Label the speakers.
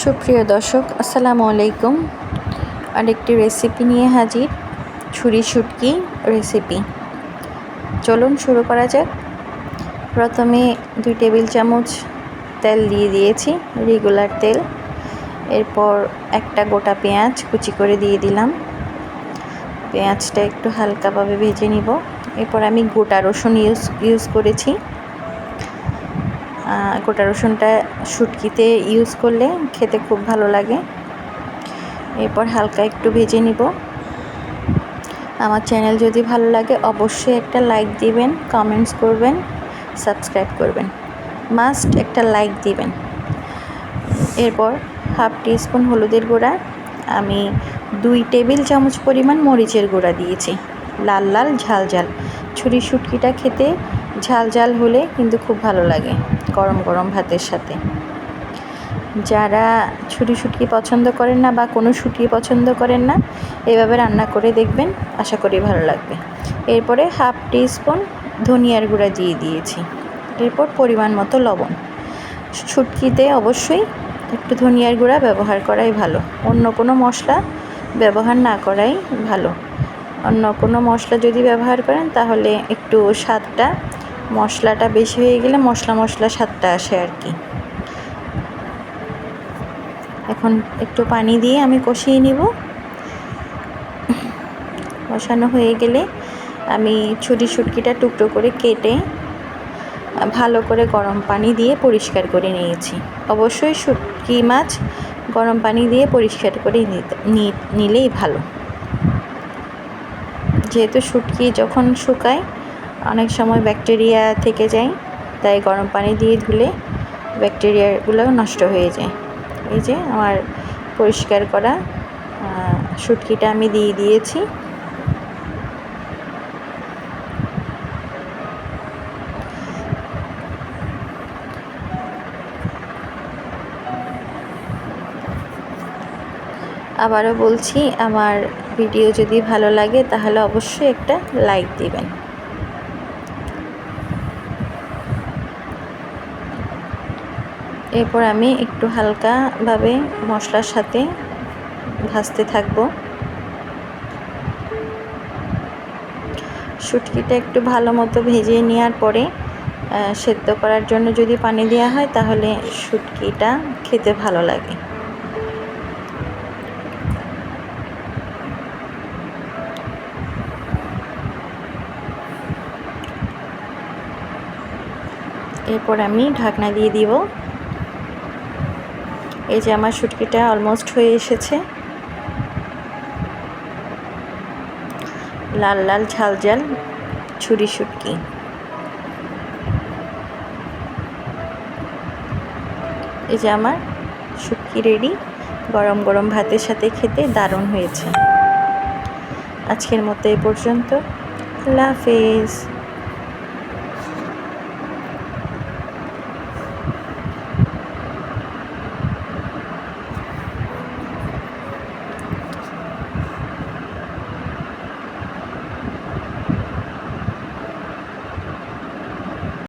Speaker 1: সুপ্রিয় দর্শক, আসসালামু আলাইকুম। আরেকটি রেসিপি নিয়ে হাজির, ছুরি শুটকি রেসিপি চলুন শুরু করা যাক। প্রথমে দুই টেবিল চামচ তেল দিয়ে দিয়েছি রেগুলার তেল। এরপর একটা গোটা পেঁয়াজ কুচি করে দিয়ে দিলাম। পেঁয়াজটা একটু হালকাভাবে ভেজে নিব। এরপর আমি গোটা রসুন ইউজ ইউজ করেছি। গোটা রসুনটা শুটকিতে ইউজ করলে খেতে খুব ভালো লাগে। এরপর হালকা একটু ভেজে নিব। আমার চ্যানেল যদি ভালো লাগে অবশ্যই একটা লাইক দিবেন কমেন্টস করবেন সাবস্ক্রাইব করবেন। মাস্ট একটা লাইক দিবেন। এরপর হাফ টিস্পুন হলুদের গুঁড়া। আমি দুই টেবিল চামচ পরিমাণ মরিচের গুঁড়া দিয়েছি। লাল লাল ঝাল ঝাল। ছুরি শুটকিটা খেতে ঝাল ঝাল হলে কিন্তু খুব ভালো লাগে, গরম গরম ভাতের সাথে। যারা ছুটি শুটকি পছন্দ করেন না বা কোনো শুটকি পছন্দ করেন না, এভাবে রান্না করে দেখবেন, আশা করি ভালো লাগবে। এরপরে হাফ টিস্পুন ধনিয়ার গুঁড়া দিয়ে দিয়েছি। এরপর পরিমাণ মতো লবণ। শুটকিতে অবশ্যই একটু ধনিয়ার গুঁড়া ব্যবহার করাই ভালো। অন্য কোনো মশলা ব্যবহার না করাই ভালো। অন্য কোনো মশলা যদি ব্যবহার করেন, তাহলে একটু স্বাদটা মশলাটা বেশি হয়ে গেলে মশলা মশলা স্বাদটা আসে আর কি। এখন একটু পানি দিয়ে আমি কষিয়ে নিব। কষানো হয়ে গেলে আমি ছুরি শুটকিটা টুকরো করে কেটে, ভালো করে গরম পানি দিয়ে পরিষ্কার করে নিয়েছি। অবশ্যই শুটকি মাছ গরম পানি দিয়ে পরিষ্কার করে নিলেই ভালো। যেহেতু শুটকি যখন শুকায় অনেক সময় ব্যাকটেরিয়া থেকে যায়, তাই গরম পানি দিয়ে ধুলে ব্যাকটেরিয়াগুলো নষ্ট হয়ে যায়। এই যে আমার পরিষ্কার করা শুটকিটা আমি দিয়ে দিয়েছি। আবারও বলছি, আমার ভিডিও যদি ভালো লাগে তাহলে অবশ্যই একটা লাইক দিবেন। এরপর আমি একটু হালকাভাবে মশলার সাথে ভাজতে থাকব। শুটকিটা একটু ভালো মতো ভেজে নেওয়ার পরে সেদ্ধ করার জন্য যদি পানি দেওয়া হয়, তাহলে শুটকিটা খেতে ভালো লাগে। এরপর আমি ঢাকনা দিয়ে দিব। এই যে আমার শুটকিটা অলমোস্ট হয়ে এসেছে। লাল লাল ঝাল ঝাল ছুরি শুটকি এই যে আমার শুটকি রেডি গরম গরম ভাতের সাথে খেতে দারুণ হয়েছে। আজকের মতো এই পর্যন্ত। আল্লাহ হাফেজ।